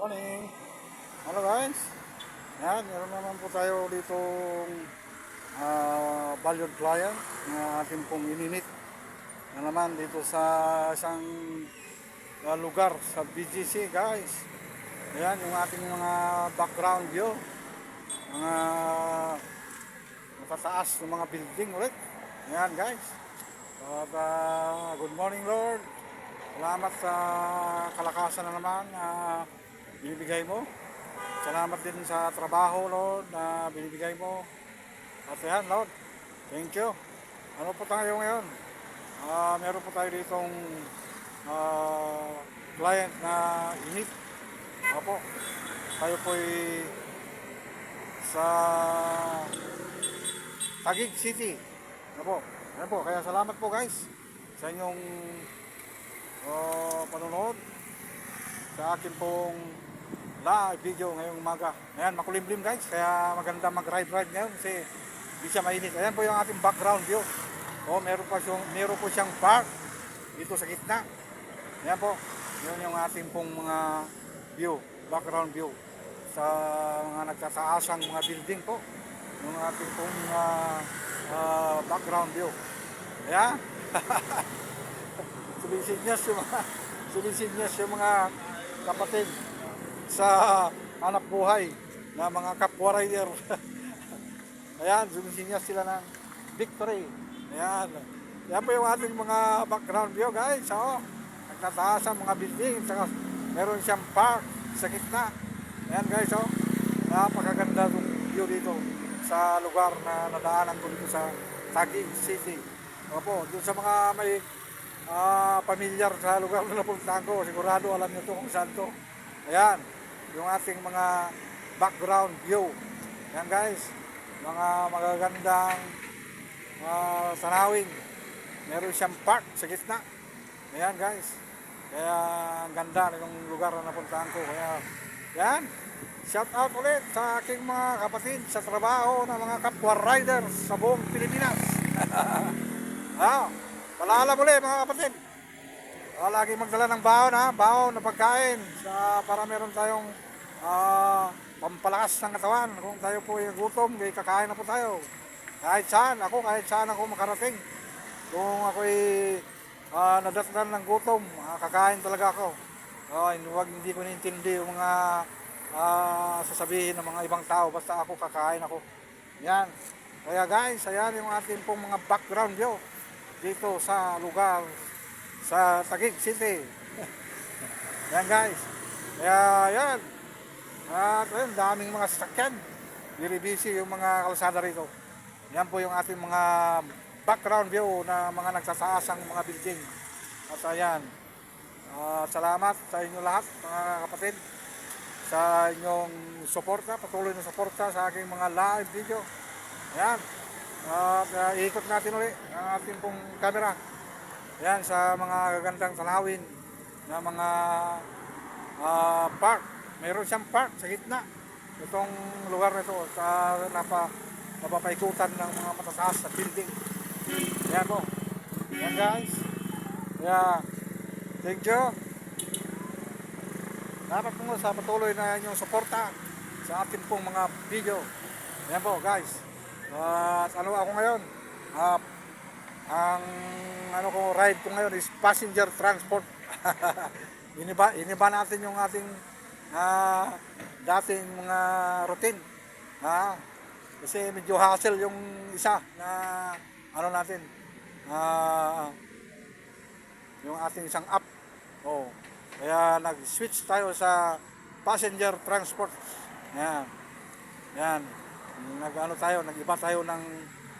Morning. Hello guys. Yan, meron naman po tayo ditong uh, valued client na ating pong ininit. Na naman dito sa isang uh, lugar sa BGC guys. Ayan, yung ating mga background view. Mga matataas ng mga building ulit. Ayan guys. At, uh, good morning Lord. Salamat sa kalakasan na naman na binibigay mo. Salamat din sa trabaho, Lord, na binibigay mo. At yan, Lord, thank you. Ano po tayo ngayon? Ah, meron po tayo ditong ah, client na init. Opo, tayo po'y sa Taguig City. Opo, yan po. Kaya salamat po guys sa inyong uh, panonood sa akin pong live video ngayong umaga. Ayan, makulimlim guys, kaya maganda mag-ride-ride ngayon kasi hindi siya mainit. Ayan po yung ating background view. O, meron pa siyang, meron po siyang park dito sa gitna. Ayan po, yun yung ating pong mga view, background view sa mga nagtataasang mga building po. Yung ating pong uh, uh, background view. Ayan. sumisinyas yung mga sumisinyas yung mga kapatid sa hanap buhay na mga kapwa rider. Ayan, sumisinyas sila ng victory. Ayan. Yan po yung ating mga background view guys. So, nagtataas ang mga building. Saka meron siyang park sa gitna. Ayan guys. So, napakaganda ng view dito sa lugar na nadaanan ko dito sa Taguig City. Opo, doon sa mga may ah pamilyar sa lugar na napuntahan ko, sigurado alam niyo to kung saan to. Ayan, yung ating mga background view. Yan guys, mga magagandang uh, tanawin. Meron siyang park sa gitna. Ayan guys, kaya ang ganda ng lugar na napuntahan ko. Kaya, yan, shout out ulit sa aking mga kapatid sa trabaho ng mga kapwa riders sa buong Pilipinas. ah, Palaala muli mga kapatid. Uh, lagi magdala ng baon ha, baon na pagkain sa, para meron tayong ah, pampalakas ng katawan. Kung tayo po ay gutom, ay kakain na po tayo. Kahit saan, ako kahit saan ako makarating. Kung ako ay uh, nadatnan ng gutom, ah, kakain talaga ako. Uh, wag hindi ko nintindi yung mga ah, sasabihin ng mga ibang tao, basta ako kakain ako. Yan. Kaya guys, ayan yung ating pong mga background view dito sa lugar sa Taguig City. yan guys. Kaya yan. At ayun, daming mga sasakyan. Busy yung mga kalsada rito. Yan po yung ating mga background view na mga nagsasaasang mga building. At ayan. Uh, salamat sa inyo lahat mga kapatid sa inyong suporta, patuloy na suporta sa aking mga live video. Ayan. At uh, iikot natin ulit ang ating pong camera. Yan sa mga gagandang tanawin na mga uh, park. Meron siyang park sa gitna. Itong lugar na ito sa napa, napapaikutan ng mga matataas na building. Yan po. Yan guys. Yeah. Thank you. Dapat po sa patuloy na inyong suporta sa ating pong mga video. Yan po guys. At ano ako ngayon? Ah, ang ano ko ride ko ngayon is passenger transport. iniba iniba natin yung ating ah, dating mga routine. Ha? Kasi medyo hassle yung isa na ano natin. Ah, yung ating isang app. Oh. Kaya nag-switch tayo sa passenger transport. Yan. Yan nag-ano tayo, nag-iba tayo ng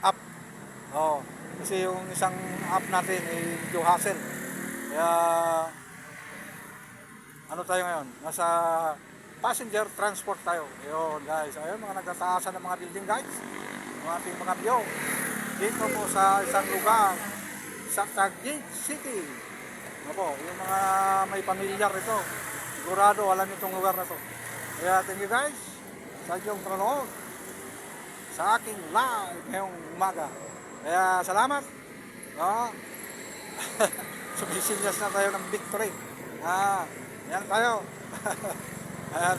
app. Oh, kasi yung isang app natin ay medyo hassle. Kaya ano tayo ngayon? Nasa passenger transport tayo. Ayun guys, ayun mga nagtataasan ng mga building guys. Yung ating mga view. Dito po sa isang lugar sa Taguig City. Ano yung mga may pamilyar ito. Sigurado alam itong lugar na to. Kaya thank you guys sa inyong panonood sa aking live ngayong umaga. Kaya salamat. No? Sumisinyas na tayo ng victory. Ah, yan tayo. Ayan,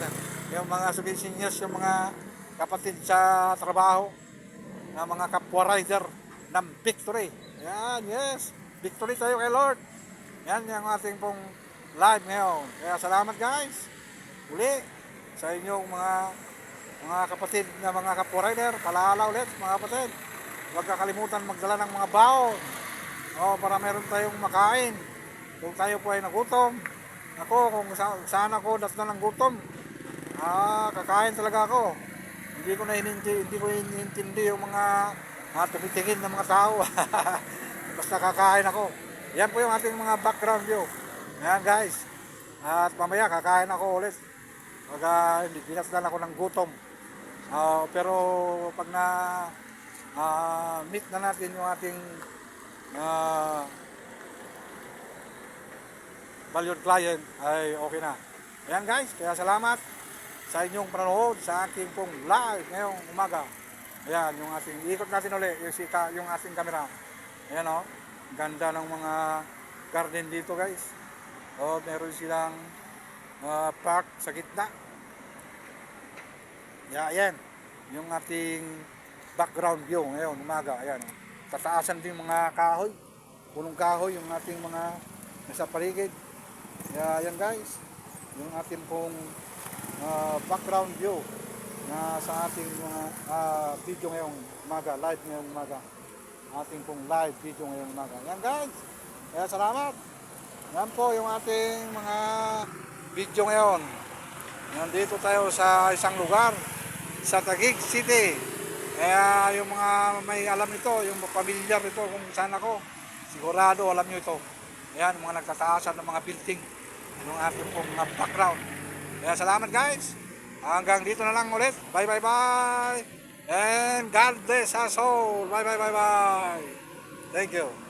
yung mga seniors, yung mga kapatid sa trabaho, na mga kapwa rider ng victory. Ayan, yes. Victory tayo kay Lord. Yan yung ating pong live ngayon. Kaya salamat guys. Uli sa inyong mga mga kapatid na mga kapwa rider. Palaala ulit mga kapatid. Huwag kakalimutan magdala ng mga baon. O, para meron tayong makain. Kung tayo po ay nagutom. Ako, kung sa, saan ako dasdan ng gutom, ah, kakain talaga ako. Hindi ko na inintindi, hindi ko inintindi yung mga ah, tumitingin ng mga tao. Basta kakain ako. Yan po yung ating mga background view. Ayan guys. At mamaya kakain ako ulit. Pag ah, hindi pinasdan ako ng gutom. Ah, pero pag na ah, meet na natin yung ating ah, valued client ay okay na. Ayan guys, kaya salamat sa inyong panonood sa aking pong live ngayong umaga. Ayan, yung ating, ikot natin ulit yung, sika, yung ating camera. Ayan o, ganda ng mga garden dito guys. O, meron silang ah, park sa gitna. Yeah, ayan, yung ating background view ngayon umaga. Ayan, tataasan din mga kahoy. Punong kahoy yung ating mga nasa paligid. Kaya yan guys, yung ating pong ah, background view na sa ating mga ah, video ngayong umaga, live ngayong umaga. Ating pong live video ngayong umaga. Yan guys, kaya salamat. Yan po yung ating mga video ngayon. Nandito tayo sa isang lugar, sa Taguig City. Kaya yung mga may alam nito, yung pamilyar nito kung saan ako, sigurado alam nyo ito. Ayan, mga nagtataasan ng mga building yung ating pong mga background. Kaya salamat guys. Hanggang dito na lang ulit. Bye bye bye. And God bless us all. Bye bye bye bye. Thank you.